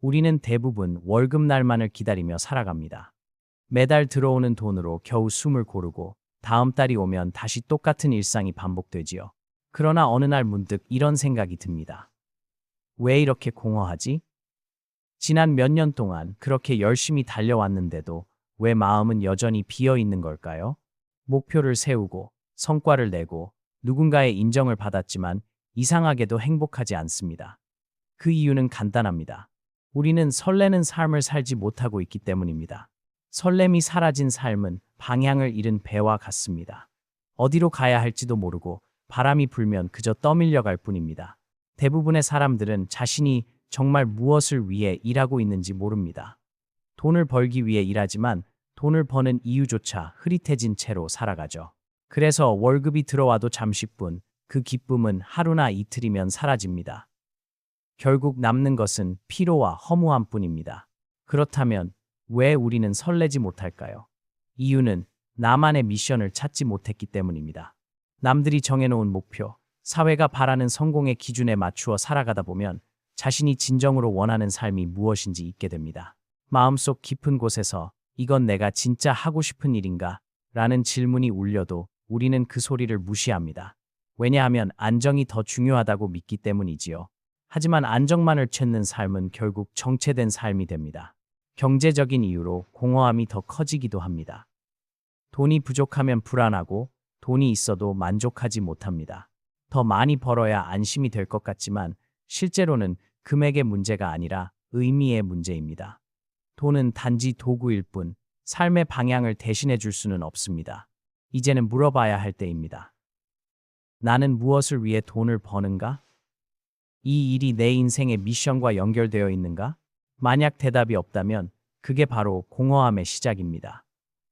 우리는 대부분 월급날만을 기다리며 살아갑니다. 매달 들어오는 돈으로 겨우 숨을 고르고 다음 달이 오면 다시 똑같은 일상이 반복되지요. 그러나 어느 날 문득 이런 생각이 듭니다. 왜 이렇게 공허하지? 지난 몇 년 동안 그렇게 열심히 달려왔는데도 왜 마음은 여전히 비어 있는 걸까요? 목표를 세우고 성과를 내고 누군가의 인정을 받았지만 이상하게도 행복하지 않습니다. 그 이유는 간단합니다. 우리는 설레는 삶을 살지 못하고 있기 때문입니다. 설렘이 사라진 삶은 방향을 잃은 배와 같습니다. 어디로 가야 할지도 모르고 바람이 불면 그저 떠밀려 갈 뿐입니다. 대부분의 사람들은 자신이 정말 무엇을 위해 일하고 있는지 모릅니다. 돈을 벌기 위해 일하지만 돈을 버는 이유조차 흐릿해진 채로 살아가죠. 그래서 월급이 들어와도 잠시뿐 그 기쁨은 하루나 이틀이면 사라집니다. 결국 남는 것은 피로와 허무함 뿐입니다. 그렇다면 왜 우리는 설레지 못할까요? 이유는 나만의 미션을 찾지 못했기 때문입니다. 남들이 정해놓은 목표, 사회가 바라는 성공의 기준에 맞추어 살아가다 보면 자신이 진정으로 원하는 삶이 무엇인지 잊게 됩니다. 마음속 깊은 곳에서 이건 내가 진짜 하고 싶은 일인가? 라는 질문이 울려도 우리는 그 소리를 무시합니다. 왜냐하면 안정이 더 중요하다고 믿기 때문이지요. 하지만 안정만을 찾는 삶은 결국 정체된 삶이 됩니다. 경제적인 이유로 공허함이 더 커지기도 합니다. 돈이 부족하면 불안하고 돈이 있어도 만족하지 못합니다. 더 많이 벌어야 안심이 될 것 같지만 실제로는 금액의 문제가 아니라 의미의 문제입니다. 돈은 단지 도구일 뿐 삶의 방향을 대신해 줄 수는 없습니다. 이제는 물어봐야 할 때입니다. 나는 무엇을 위해 돈을 버는가? 이 일이 내 인생의 미션과 연결되어 있는가? 만약 대답이 없다면 그게 바로 공허함의 시작입니다.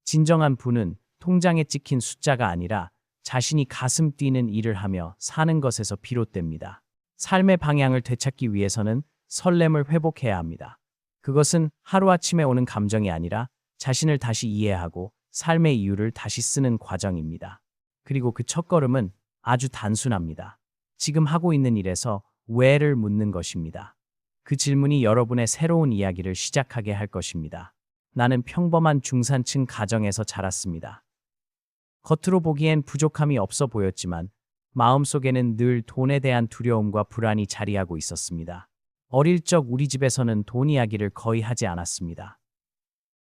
진정한 부는 통장에 찍힌 숫자가 아니라 자신이 가슴 뛰는 일을 하며 사는 것에서 비롯됩니다. 삶의 방향을 되찾기 위해서는 설렘을 회복해야 합니다. 그것은 하루아침에 오는 감정이 아니라 자신을 다시 이해하고 삶의 이유를 다시 쓰는 과정입니다. 그리고 그 첫걸음은 아주 단순합니다. 지금 하고 있는 일에서 왜를 묻는 것입니다. 그 질문이 여러분의 새로운 이야기를 시작하게 할 것입니다. 나는 평범한 중산층 가정에서 자랐습니다. 겉으로 보기엔 부족함이 없어 보였지만 마음속에는 늘 돈에 대한 두려움과 불안이 자리하고 있었습니다. 어릴 적 우리 집에서는 돈 이야기를 거의 하지 않았습니다.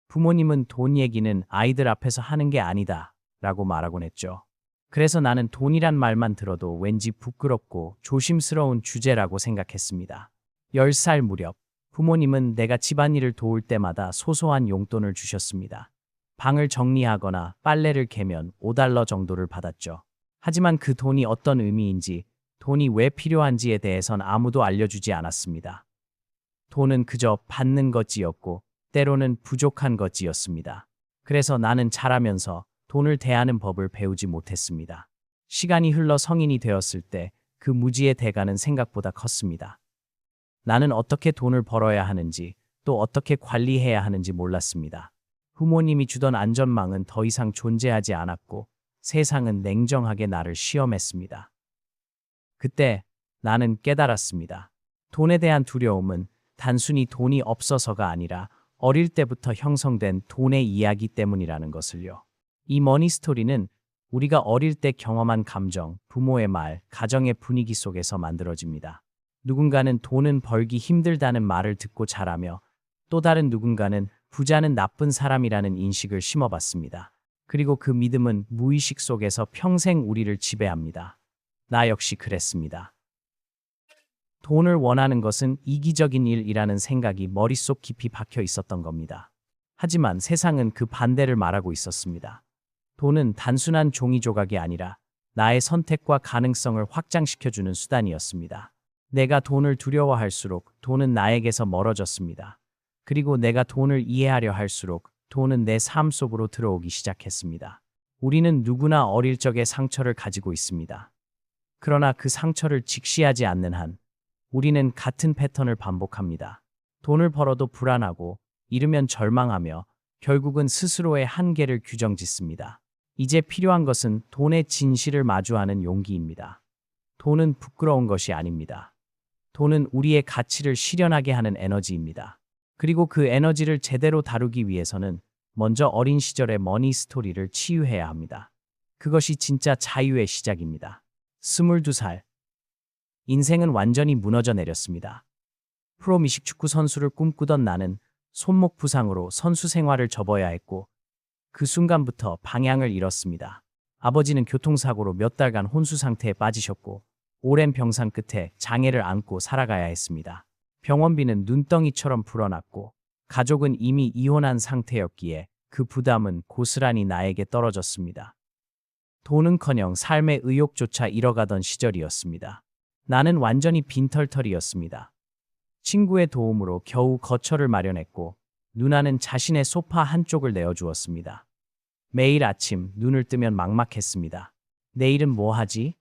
부모님은 돈 얘기는 아이들 앞에서 하는 게 아니다 라고 말하곤 했죠. 그래서 나는 돈이란 말만 들어도 왠지 부끄럽고 조심스러운 주제라고 생각했습니다. 10살 무렵 부모님은 내가 집안일을 도울 때마다 소소한 용돈을 주셨습니다. 방을 정리하거나 빨래를 개면 5달러 정도를 받았죠. 하지만 그 돈이 어떤 의미인지, 돈이 왜 필요한지에 대해선 아무도 알려주지 않았습니다. 돈은 그저 받는 것이었고, 때로는 부족한 것이었습니다. 그래서 나는 자라면서 돈을 대하는 법을 배우지 못했습니다. 시간이 흘러 성인이 되었을 때 그 무지의 대가는 생각보다 컸습니다. 나는 어떻게 돈을 벌어야 하는지 또 어떻게 관리해야 하는지 몰랐습니다. 부모님이 주던 안전망은 더 이상 존재하지 않았고 세상은 냉정하게 나를 시험했습니다. 그때 나는 깨달았습니다. 돈에 대한 두려움은 단순히 돈이 없어서가 아니라 어릴 때부터 형성된 돈의 이야기 때문이라는 것을요. 이 머니 스토리는 우리가 어릴 때 경험한 감정, 부모의 말, 가정의 분위기 속에서 만들어집니다. 누군가는 돈은 벌기 힘들다는 말을 듣고 자라며 또 다른 누군가는 부자는 나쁜 사람이라는 인식을 심어봤습니다. 그리고 그 믿음은 무의식 속에서 평생 우리를 지배합니다. 나 역시 그랬습니다. 돈을 원하는 것은 이기적인 일이라는 생각이 머릿속 깊이 박혀 있었던 겁니다. 하지만 세상은 그 반대를 말하고 있었습니다. 돈은 단순한 종이 조각이 아니라 나의 선택과 가능성을 확장시켜주는 수단이었습니다. 내가 돈을 두려워할수록 돈은 나에게서 멀어졌습니다. 그리고 내가 돈을 이해하려 할수록 돈은 내 삶 속으로 들어오기 시작했습니다. 우리는 누구나 어릴 적의 상처를 가지고 있습니다. 그러나 그 상처를 직시하지 않는 한 우리는 같은 패턴을 반복합니다. 돈을 벌어도 불안하고 잃으면 절망하며 결국은 스스로의 한계를 규정짓습니다. 이제 필요한 것은 돈의 진실을 마주하는 용기입니다. 돈은 부끄러운 것이 아닙니다. 돈은 우리의 가치를 실현하게 하는 에너지입니다. 그리고 그 에너지를 제대로 다루기 위해서는 먼저 어린 시절의 머니 스토리를 치유해야 합니다. 그것이 진짜 자유의 시작입니다. 22살. 인생은 완전히 무너져 내렸습니다. 프로 미식 축구 선수를 꿈꾸던 나는 손목 부상으로 선수 생활을 접어야 했고 그 순간부터 방향을 잃었습니다. 아버지는 교통사고로 몇 달간 혼수 상태에 빠지셨고 오랜 병상 끝에 장애를 안고 살아가야 했습니다. 병원비는 눈덩이처럼 불어났고 가족은 이미 이혼한 상태였기에 그 부담은 고스란히 나에게 떨어졌습니다. 돈은커녕 삶의 의욕조차 잃어가던 시절이었습니다. 나는 완전히 빈털털이었습니다. 친구의 도움으로 겨우 거처를 마련했고 누나는 자신의 소파 한쪽을 내어주었습니다. 매일 아침 눈을 뜨면 막막했습니다. 내일은 뭐 하지?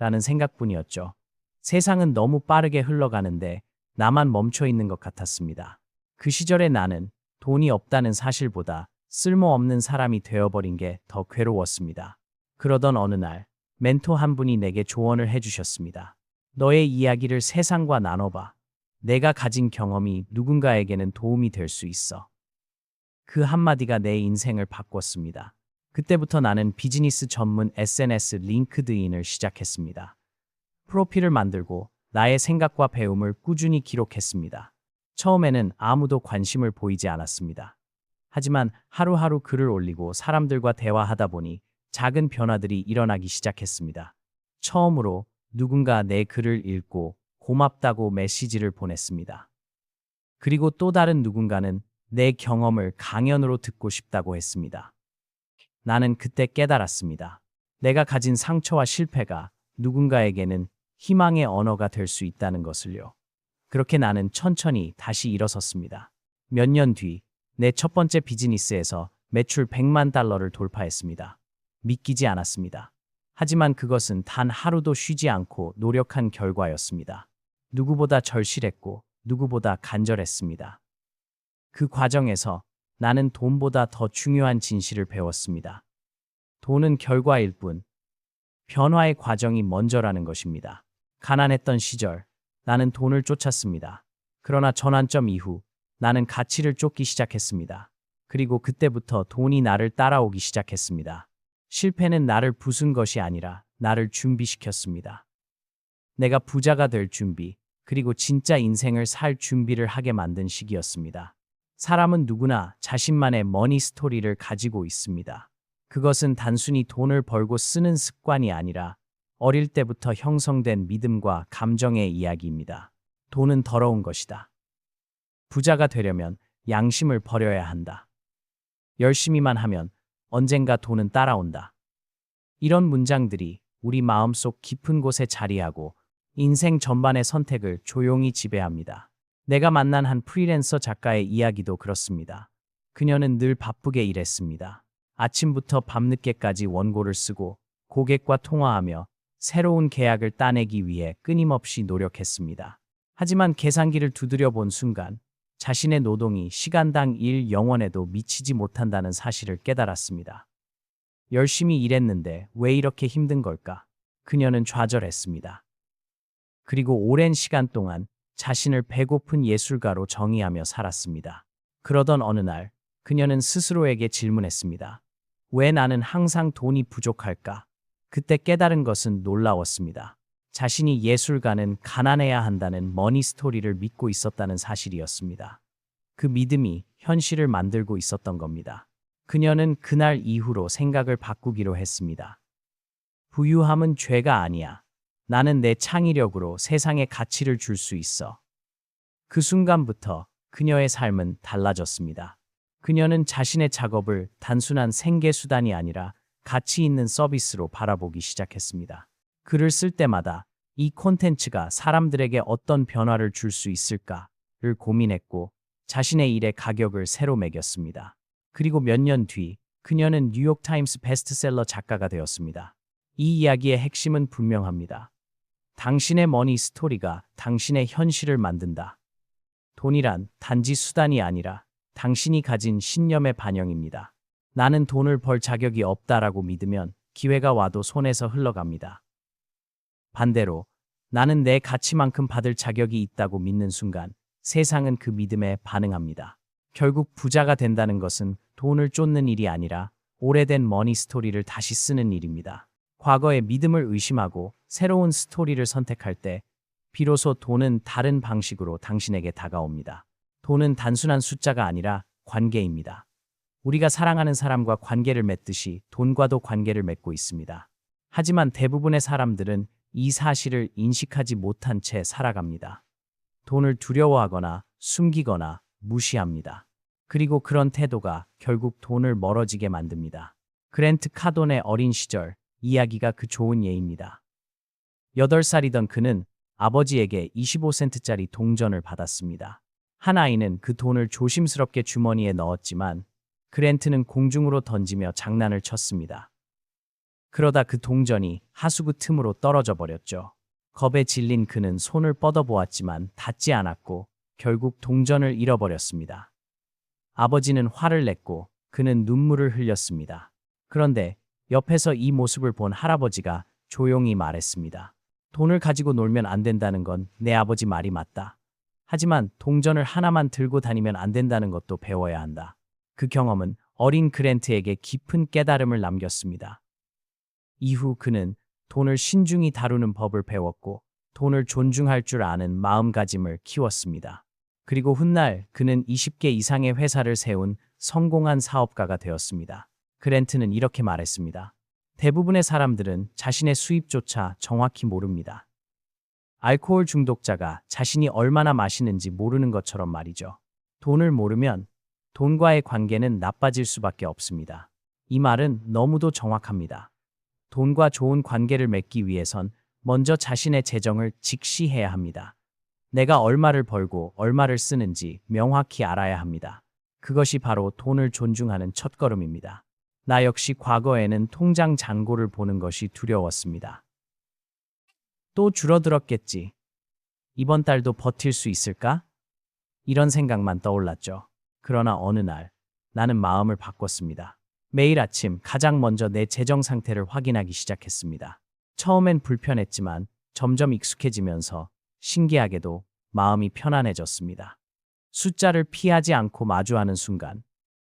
라는 생각뿐이었죠. 세상은 너무 빠르게 흘러가는데 나만 멈춰 있는 것 같았습니다. 그 시절의 나는 돈이 없다는 사실보다 쓸모없는 사람이 되어버린 게 더 괴로웠습니다. 그러던 어느 날 멘토 한 분이 내게 조언을 해주셨습니다. 너의 이야기를 세상과 나눠봐. 내가 가진 경험이 누군가에게는 도움이 될 수 있어. 그 한마디가 내 인생을 바꿨습니다. 그때부터 나는 비즈니스 전문 SNS 링크드인을 시작했습니다. 프로필을 만들고 나의 생각과 배움을 꾸준히 기록했습니다. 처음에는 아무도 관심을 보이지 않았습니다. 하지만 하루하루 글을 올리고 사람들과 대화하다 보니 작은 변화들이 일어나기 시작했습니다. 처음으로 누군가 내 글을 읽고 고맙다고 메시지를 보냈습니다. 그리고 또 다른 누군가는 내 경험을 강연으로 듣고 싶다고 했습니다. 나는 그때 깨달았습니다. 내가 가진 상처와 실패가 누군가에게는 희망의 언어가 될 수 있다는 것을요. 그렇게 나는 천천히 다시 일어섰습니다. 몇 년 뒤, 내 첫 번째 비즈니스에서 매출 100만 달러를 돌파했습니다. 믿기지 않았습니다. 하지만 그것은 단 하루도 쉬지 않고 노력한 결과였습니다. 누구보다 절실했고 누구보다 간절했습니다. 그 과정에서 나는 돈보다 더 중요한 진실을 배웠습니다. 돈은 결과일 뿐, 변화의 과정이 먼저라는 것입니다. 가난했던 시절, 나는 돈을 쫓았습니다. 그러나 전환점 이후, 나는 가치를 쫓기 시작했습니다. 그리고 그때부터 돈이 나를 따라오기 시작했습니다. 실패는 나를 부순 것이 아니라 나를 준비시켰습니다. 내가 부자가 될 준비, 그리고 진짜 인생을 살 준비를 하게 만든 시기였습니다. 사람은 누구나 자신만의 머니 스토리를 가지고 있습니다. 그것은 단순히 돈을 벌고 쓰는 습관이 아니라 어릴 때부터 형성된 믿음과 감정의 이야기입니다. 돈은 더러운 것이다. 부자가 되려면 양심을 버려야 한다. 열심히만 하면 언젠가 돈은 따라온다. 이런 문장들이 우리 마음속 깊은 곳에 자리하고 인생 전반의 선택을 조용히 지배합니다. 내가 만난 한 프리랜서 작가의 이야기도 그렇습니다. 그녀는 늘 바쁘게 일했습니다. 아침부터 밤늦게까지 원고를 쓰고 고객과 통화하며 새로운 계약을 따내기 위해 끊임없이 노력했습니다. 하지만 계산기를 두드려 본 순간 자신의 노동이 시간당 일 영원에도 미치지 못한다는 사실을 깨달았습니다. 열심히 일했는데 왜 이렇게 힘든 걸까? 그녀는 좌절했습니다. 그리고 오랜 시간 동안 자신을 배고픈 예술가로 정의하며 살았습니다. 그러던 어느 날 그녀는 스스로에게 질문했습니다. 왜 나는 항상 돈이 부족할까? 그때 깨달은 것은 놀라웠습니다. 자신이 예술가는 가난해야 한다는 머니 스토리를 믿고 있었다는 사실이었습니다. 그 믿음이 현실을 만들고 있었던 겁니다. 그녀는 그날 이후로 생각을 바꾸기로 했습니다. 부유함은 죄가 아니야. 나는 내 창의력으로 세상에 가치를 줄 수 있어. 그 순간부터 그녀의 삶은 달라졌습니다. 그녀는 자신의 작업을 단순한 생계수단이 아니라 가치 있는 서비스로 바라보기 시작했습니다. 글을 쓸 때마다 이 콘텐츠가 사람들에게 어떤 변화를 줄 수 있을까를 고민했고 자신의 일의 가격을 새로 매겼습니다. 그리고 몇 년 뒤 그녀는 뉴욕타임스 베스트셀러 작가가 되었습니다. 이 이야기의 핵심은 분명합니다. 당신의 머니 스토리가 당신의 현실을 만든다. 돈이란 단지 수단이 아니라 당신이 가진 신념의 반영입니다. 나는 돈을 벌 자격이 없다라고 믿으면 기회가 와도 손에서 흘러갑니다. 반대로 나는 내 가치만큼 받을 자격이 있다고 믿는 순간 세상은 그 믿음에 반응합니다. 결국 부자가 된다는 것은 돈을 쫓는 일이 아니라 오래된 머니 스토리를 다시 쓰는 일입니다. 과거의 믿음을 의심하고 새로운 스토리를 선택할 때 비로소 돈은 다른 방식으로 당신에게 다가옵니다. 돈은 단순한 숫자가 아니라 관계입니다. 우리가 사랑하는 사람과 관계를 맺듯이 돈과도 관계를 맺고 있습니다. 하지만 대부분의 사람들은 이 사실을 인식하지 못한 채 살아갑니다. 돈을 두려워하거나 숨기거나 무시합니다. 그리고 그런 태도가 결국 돈을 멀어지게 만듭니다. 그랜트 카돈의 어린 시절 이야기가 그 좋은 예입니다. 8살이던 그는 아버지에게 25센트짜리 동전을 받았습니다. 한 아이는 그 돈을 조심스럽게 주머니에 넣었지만 그랜트는 공중으로 던지며 장난을 쳤습니다. 그러다 그 동전이 하수구 틈으로 떨어져 버렸죠. 겁에 질린 그는 손을 뻗어보았지만 닿지 않았고 결국 동전을 잃어버렸습니다. 아버지는 화를 냈고 그는 눈물을 흘렸습니다. 그런데 옆에서 이 모습을 본 할아버지가 조용히 말했습니다. 돈을 가지고 놀면 안 된다는 건 내 아버지 말이 맞다. 하지만 동전을 하나만 들고 다니면 안 된다는 것도 배워야 한다. 그 경험은 어린 그랜트에게 깊은 깨달음을 남겼습니다. 이후 그는 돈을 신중히 다루는 법을 배웠고 돈을 존중할 줄 아는 마음가짐을 키웠습니다. 그리고 훗날 그는 20개 이상의 회사를 세운 성공한 사업가가 되었습니다. 그랜트는 이렇게 말했습니다. 대부분의 사람들은 자신의 수입조차 정확히 모릅니다. 알코올 중독자가 자신이 얼마나 마시는지 모르는 것처럼 말이죠. 돈을 모르면 돈과의 관계는 나빠질 수밖에 없습니다. 이 말은 너무도 정확합니다. 돈과 좋은 관계를 맺기 위해선 먼저 자신의 재정을 직시해야 합니다. 내가 얼마를 벌고 얼마를 쓰는지 명확히 알아야 합니다. 그것이 바로 돈을 존중하는 첫걸음입니다. 나 역시 과거에는 통장 잔고를 보는 것이 두려웠습니다. 또 줄어들었겠지. 이번 달도 버틸 수 있을까? 이런 생각만 떠올랐죠. 그러나 어느 날 나는 마음을 바꿨습니다. 매일 아침 가장 먼저 내 재정 상태를 확인하기 시작했습니다. 처음엔 불편했지만 점점 익숙해지면서 신기하게도 마음이 편안해졌습니다. 숫자를 피하지 않고 마주하는 순간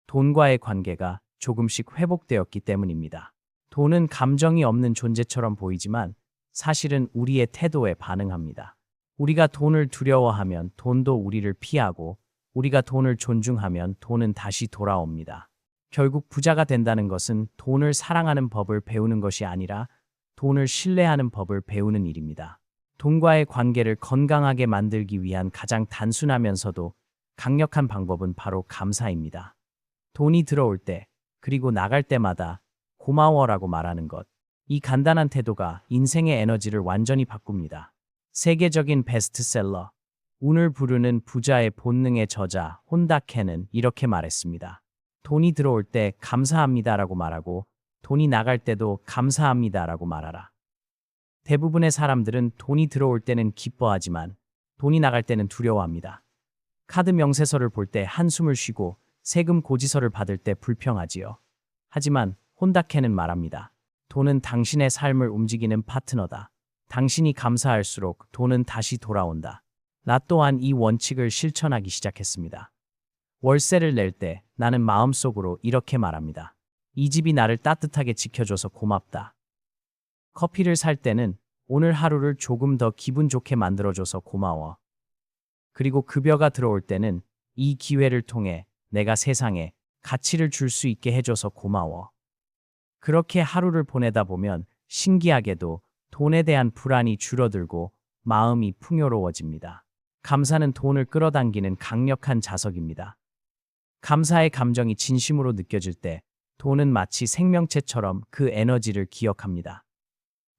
돈과의 관계가 조금씩 회복되었기 때문입니다. 돈은 감정이 없는 존재처럼 보이지만 사실은 우리의 태도에 반응합니다. 우리가 돈을 두려워하면 돈도 우리를 피하고 우리가 돈을 존중하면 돈은 다시 돌아옵니다. 결국 부자가 된다는 것은 돈을 사랑하는 법을 배우는 것이 아니라 돈을 신뢰하는 법을 배우는 일입니다. 돈과의 관계를 건강하게 만들기 위한 가장 단순하면서도 강력한 방법은 바로 감사입니다. 돈이 들어올 때, 그리고 나갈 때마다 고마워라고 말하는 것. 이 간단한 태도가 인생의 에너지를 완전히 바꿉니다. 세계적인 베스트셀러, 운을 부르는 부자의 본능의 저자 혼다케는 이렇게 말했습니다. 돈이 들어올 때 감사합니다라고 말하고 돈이 나갈 때도 감사합니다라고 말하라. 대부분의 사람들은 돈이 들어올 때는 기뻐하지만 돈이 나갈 때는 두려워합니다. 카드 명세서를 볼 때 한숨을 쉬고 세금 고지서를 받을 때 불평하지요. 하지만 혼다케는 말합니다. 돈은 당신의 삶을 움직이는 파트너다. 당신이 감사할수록 돈은 다시 돌아온다. 나 또한 이 원칙을 실천하기 시작했습니다. 월세를 낼 때 나는 마음속으로 이렇게 말합니다. 이 집이 나를 따뜻하게 지켜줘서 고맙다. 커피를 살 때는 오늘 하루를 조금 더 기분 좋게 만들어줘서 고마워. 그리고 급여가 들어올 때는 이 기회를 통해 내가 세상에 가치를 줄 수 있게 해줘서 고마워. 그렇게 하루를 보내다 보면 신기하게도 돈에 대한 불안이 줄어들고 마음이 풍요로워집니다. 감사는 돈을 끌어당기는 강력한 자석입니다. 감사의 감정이 진심으로 느껴질 때 돈은 마치 생명체처럼 그 에너지를 기억합니다.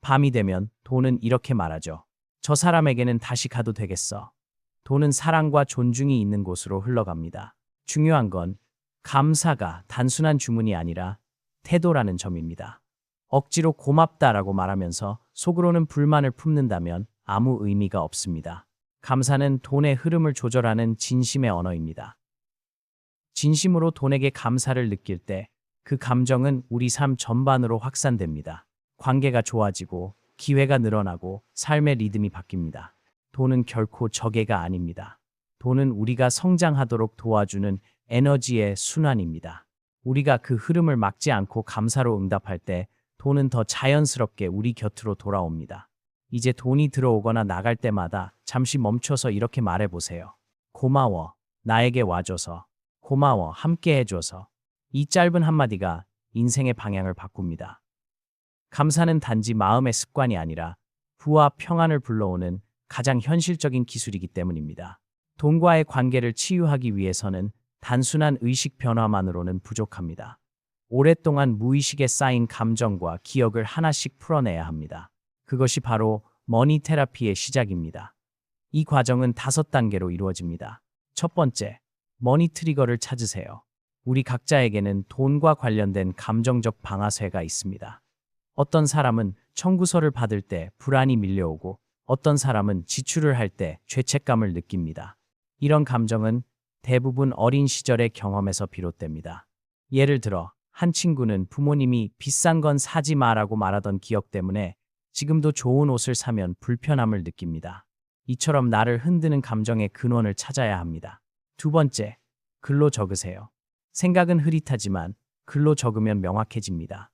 밤이 되면 돈은 이렇게 말하죠. 저 사람에게는 다시 가도 되겠어. 돈은 사랑과 존중이 있는 곳으로 흘러갑니다. 중요한 건 감사가 단순한 주문이 아니라 태도라는 점입니다. 억지로 고맙다라고 말하면서 속으로는 불만을 품는다면 아무 의미가 없습니다. 감사는 돈의 흐름을 조절하는 진심의 언어입니다. 진심으로 돈에게 감사를 느낄 때 그 감정은 우리 삶 전반으로 확산됩니다. 관계가 좋아지고 기회가 늘어나고 삶의 리듬이 바뀝니다. 돈은 결코 적애가 아닙니다. 돈은 우리가 성장하도록 도와주는 에너지의 순환입니다. 우리가 그 흐름을 막지 않고 감사로 응답할 때 돈은 더 자연스럽게 우리 곁으로 돌아옵니다. 이제 돈이 들어오거나 나갈 때마다 잠시 멈춰서 이렇게 말해보세요. 고마워. 나에게 와줘서. 고마워. 함께 해줘서. 이 짧은 한마디가 인생의 방향을 바꿉니다. 감사는 단지 마음의 습관이 아니라 부와 평안을 불러오는 가장 현실적인 기술이기 때문입니다. 돈과의 관계를 치유하기 위해서는 단순한 의식 변화만으로는 부족합니다. 오랫동안 무의식에 쌓인 감정과 기억을 하나씩 풀어내야 합니다. 그것이 바로 머니 테라피의 시작입니다. 이 과정은 다섯 단계로 이루어집니다. 첫 번째, 머니 트리거를 찾으세요. 우리 각자에게는 돈과 관련된 감정적 방아쇠가 있습니다. 어떤 사람은 청구서를 받을 때 불안이 밀려오고 어떤 사람은 지출을 할 때 죄책감을 느낍니다. 이런 감정은 대부분 어린 시절의 경험에서 비롯됩니다. 예를 들어 한 친구는 부모님이 비싼 건 사지 마라고 말하던 기억 때문에 지금도 좋은 옷을 사면 불편함을 느낍니다. 이처럼 나를 흔드는 감정의 근원을 찾아야 합니다. 두 번째, 글로 적으세요. 생각은 흐릿하지만 글로 적으면 명확해집니다.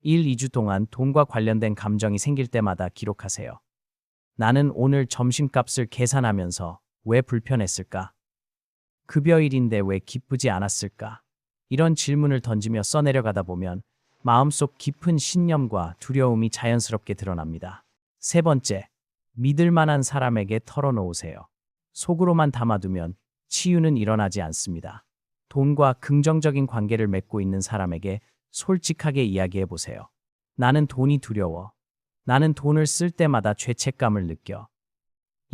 1, 2주 동안 돈과 관련된 감정이 생길 때마다 기록하세요. 나는 오늘 점심값을 계산하면서 왜 불편했을까? 급여일인데 왜 기쁘지 않았을까? 이런 질문을 던지며 써내려가다 보면 마음속 깊은 신념과 두려움이 자연스럽게 드러납니다. 세 번째, 믿을 만한 사람에게 털어놓으세요. 속으로만 담아두면 치유는 일어나지 않습니다. 돈과 긍정적인 관계를 맺고 있는 사람에게 솔직하게 이야기해 보세요. 나는 돈이 두려워. 나는 돈을 쓸 때마다 죄책감을 느껴.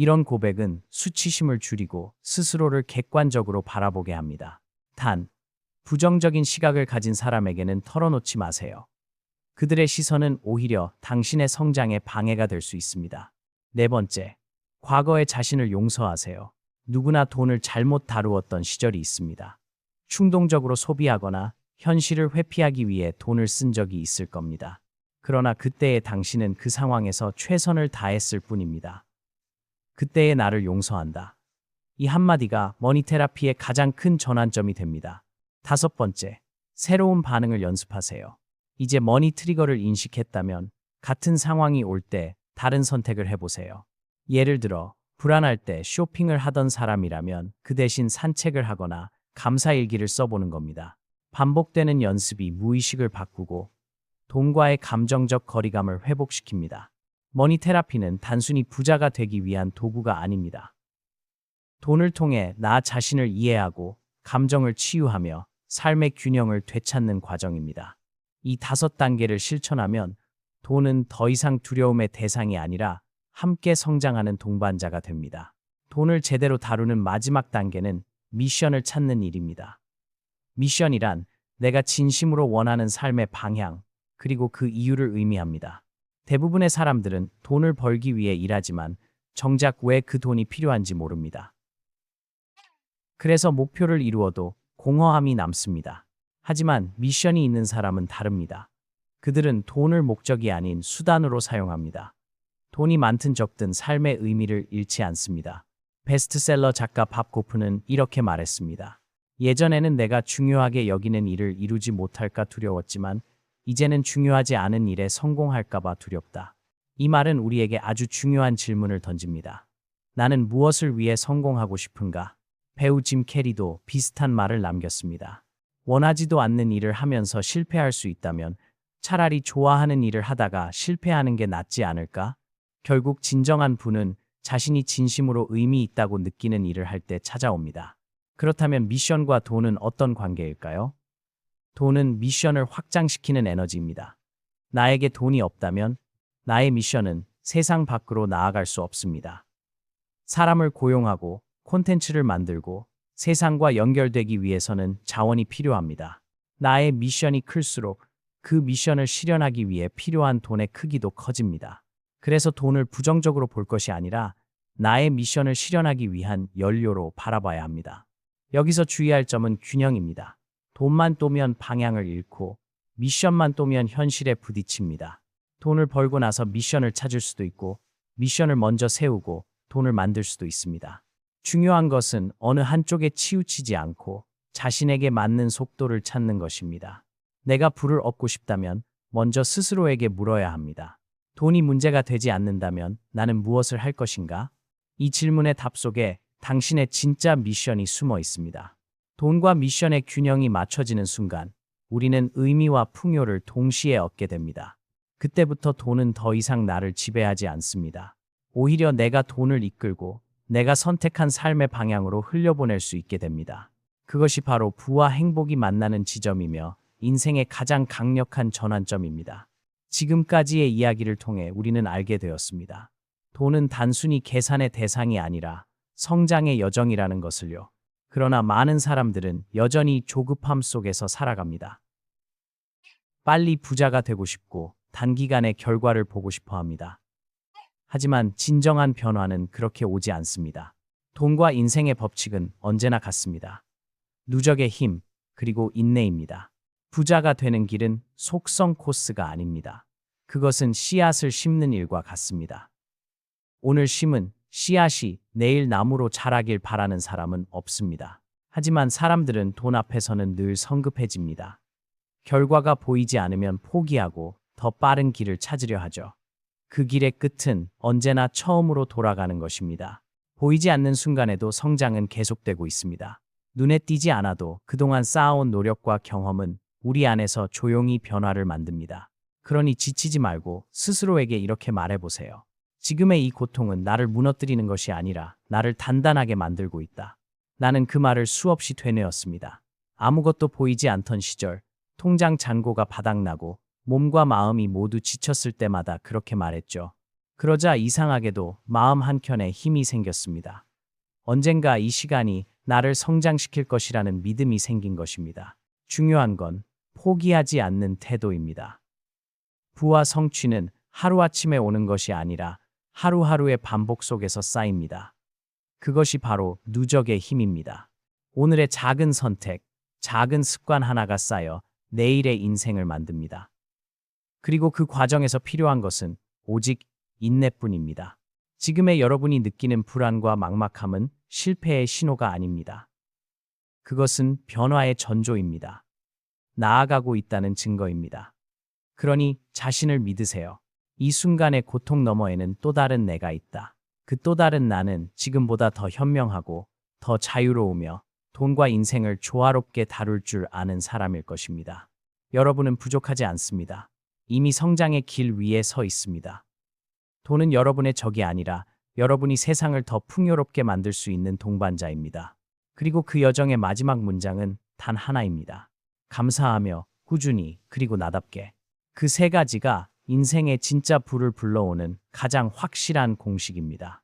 이런 고백은 수치심을 줄이고 스스로를 객관적으로 바라보게 합니다. 단, 부정적인 시각을 가진 사람에게는 털어놓지 마세요. 그들의 시선은 오히려 당신의 성장에 방해가 될 수 있습니다. 네 번째, 과거의 자신을 용서하세요. 누구나 돈을 잘못 다루었던 시절이 있습니다. 충동적으로 소비하거나 현실을 회피하기 위해 돈을 쓴 적이 있을 겁니다. 그러나 그때의 당신은 그 상황에서 최선을 다했을 뿐입니다. 그때의 나를 용서한다. 이 한마디가 머니 테라피의 가장 큰 전환점이 됩니다. 다섯 번째, 새로운 반응을 연습하세요. 이제 머니 트리거를 인식했다면 같은 상황이 올 때 다른 선택을 해보세요. 예를 들어, 불안할 때 쇼핑을 하던 사람이라면 그 대신 산책을 하거나 감사일기를 써보는 겁니다. 반복되는 연습이 무의식을 바꾸고 돈과의 감정적 거리감을 회복시킵니다. 머니 테라피는 단순히 부자가 되기 위한 도구가 아닙니다. 돈을 통해 나 자신을 이해하고 감정을 치유하며 삶의 균형을 되찾는 과정입니다. 이 다섯 단계를 실천하면 돈은 더 이상 두려움의 대상이 아니라 함께 성장하는 동반자가 됩니다. 돈을 제대로 다루는 마지막 단계는 미션을 찾는 일입니다. 미션이란 내가 진심으로 원하는 삶의 방향, 그리고 그 이유를 의미합니다. 대부분의 사람들은 돈을 벌기 위해 일하지만 정작 왜 그 돈이 필요한지 모릅니다. 그래서 목표를 이루어도 공허함이 남습니다. 하지만 미션이 있는 사람은 다릅니다. 그들은 돈을 목적이 아닌 수단으로 사용합니다. 돈이 많든 적든 삶의 의미를 잃지 않습니다. 베스트셀러 작가 밥 고프는 이렇게 말했습니다. 예전에는 내가 중요하게 여기는 일을 이루지 못할까 두려웠지만 이제는 중요하지 않은 일에 성공할까봐 두렵다. 이 말은 우리에게 아주 중요한 질문을 던집니다. 나는 무엇을 위해 성공하고 싶은가? 배우 짐 캐리도 비슷한 말을 남겼습니다. 원하지도 않는 일을 하면서 실패할 수 있다면 차라리 좋아하는 일을 하다가 실패하는 게 낫지 않을까? 결국 진정한 부는 자신이 진심으로 의미 있다고 느끼는 일을 할 때 찾아옵니다. 그렇다면 미션과 돈은 어떤 관계일까요? 돈은 미션을 확장시키는 에너지입니다. 나에게 돈이 없다면 나의 미션은 세상 밖으로 나아갈 수 없습니다. 사람을 고용하고 콘텐츠를 만들고 세상과 연결되기 위해서는 자원이 필요합니다. 나의 미션이 클수록 그 미션을 실현하기 위해 필요한 돈의 크기도 커집니다. 그래서 돈을 부정적으로 볼 것이 아니라 나의 미션을 실현하기 위한 연료로 바라봐야 합니다. 여기서 주의할 점은 균형입니다. 돈만 또면 방향을 잃고 미션만 또면 현실에 부딪힙니다. 돈을 벌고 나서 미션을 찾을 수도 있고, 미션을 먼저 세우고 돈을 만들 수도 있습니다. 중요한 것은 어느 한쪽에 치우치지 않고 자신에게 맞는 속도를 찾는 것입니다. 내가 부를 얻고 싶다면 먼저 스스로에게 물어야 합니다. 돈이 문제가 되지 않는다면 나는 무엇을 할 것인가? 이 질문의 답 속에 당신의 진짜 미션이 숨어 있습니다. 돈과 미션의 균형이 맞춰지는 순간 우리는 의미와 풍요를 동시에 얻게 됩니다. 그때부터 돈은 더 이상 나를 지배하지 않습니다. 오히려 내가 돈을 이끌고 내가 선택한 삶의 방향으로 흘려보낼 수 있게 됩니다. 그것이 바로 부와 행복이 만나는 지점이며 인생의 가장 강력한 전환점입니다. 지금까지의 이야기를 통해 우리는 알게 되었습니다. 돈은 단순히 계산의 대상이 아니라 성장의 여정이라는 것을요. 그러나 많은 사람들은 여전히 조급함 속에서 살아갑니다. 빨리 부자가 되고 싶고 단기간에 결과를 보고 싶어 합니다. 하지만 진정한 변화는 그렇게 오지 않습니다. 돈과 인생의 법칙은 언제나 같습니다. 누적의 힘, 그리고 인내입니다. 부자가 되는 길은 속성 코스가 아닙니다. 그것은 씨앗을 심는 일과 같습니다. 오늘 심은 씨앗이 내일 나무로 자라길 바라는 사람은 없습니다. 하지만 사람들은 돈 앞에서는 늘 성급해집니다. 결과가 보이지 않으면 포기하고 더 빠른 길을 찾으려 하죠. 그 길의 끝은 언제나 처음으로 돌아가는 것입니다. 보이지 않는 순간에도 성장은 계속되고 있습니다. 눈에 띄지 않아도 그동안 쌓아온 노력과 경험은 우리 안에서 조용히 변화를 만듭니다. 그러니 지치지 말고 스스로에게 이렇게 말해보세요. 지금의 이 고통은 나를 무너뜨리는 것이 아니라 나를 단단하게 만들고 있다. 나는 그 말을 수없이 되뇌었습니다. 아무것도 보이지 않던 시절, 통장 잔고가 바닥나고 몸과 마음이 모두 지쳤을 때마다 그렇게 말했죠. 그러자 이상하게도 마음 한켠에 힘이 생겼습니다. 언젠가 이 시간이 나를 성장시킬 것이라는 믿음이 생긴 것입니다. 중요한 건 포기하지 않는 태도입니다. 부와 성취는 하루아침에 오는 것이 아니라 하루하루의 반복 속에서 쌓입니다. 그것이 바로 누적의 힘입니다. 오늘의 작은 선택, 작은 습관 하나가 쌓여 내일의 인생을 만듭니다. 그리고 그 과정에서 필요한 것은 오직 인내뿐입니다. 지금의 여러분이 느끼는 불안과 막막함은 실패의 신호가 아닙니다. 그것은 변화의 전조입니다. 나아가고 있다는 증거입니다. 그러니 자신을 믿으세요. 이 순간의 고통 너머에는 또 다른 내가 있다. 그 또 다른 나는 지금보다 더 현명하고 더 자유로우며 돈과 인생을 조화롭게 다룰 줄 아는 사람일 것입니다. 여러분은 부족하지 않습니다. 이미 성장의 길 위에 서 있습니다. 돈은 여러분의 적이 아니라 여러분이 세상을 더 풍요롭게 만들 수 있는 동반자입니다. 그리고 그 여정의 마지막 문장은 단 하나입니다. 감사하며 꾸준히 그리고 나답게. 그 세 가지가 인생의 진짜 불을 불러오는 가장 확실한 공식입니다.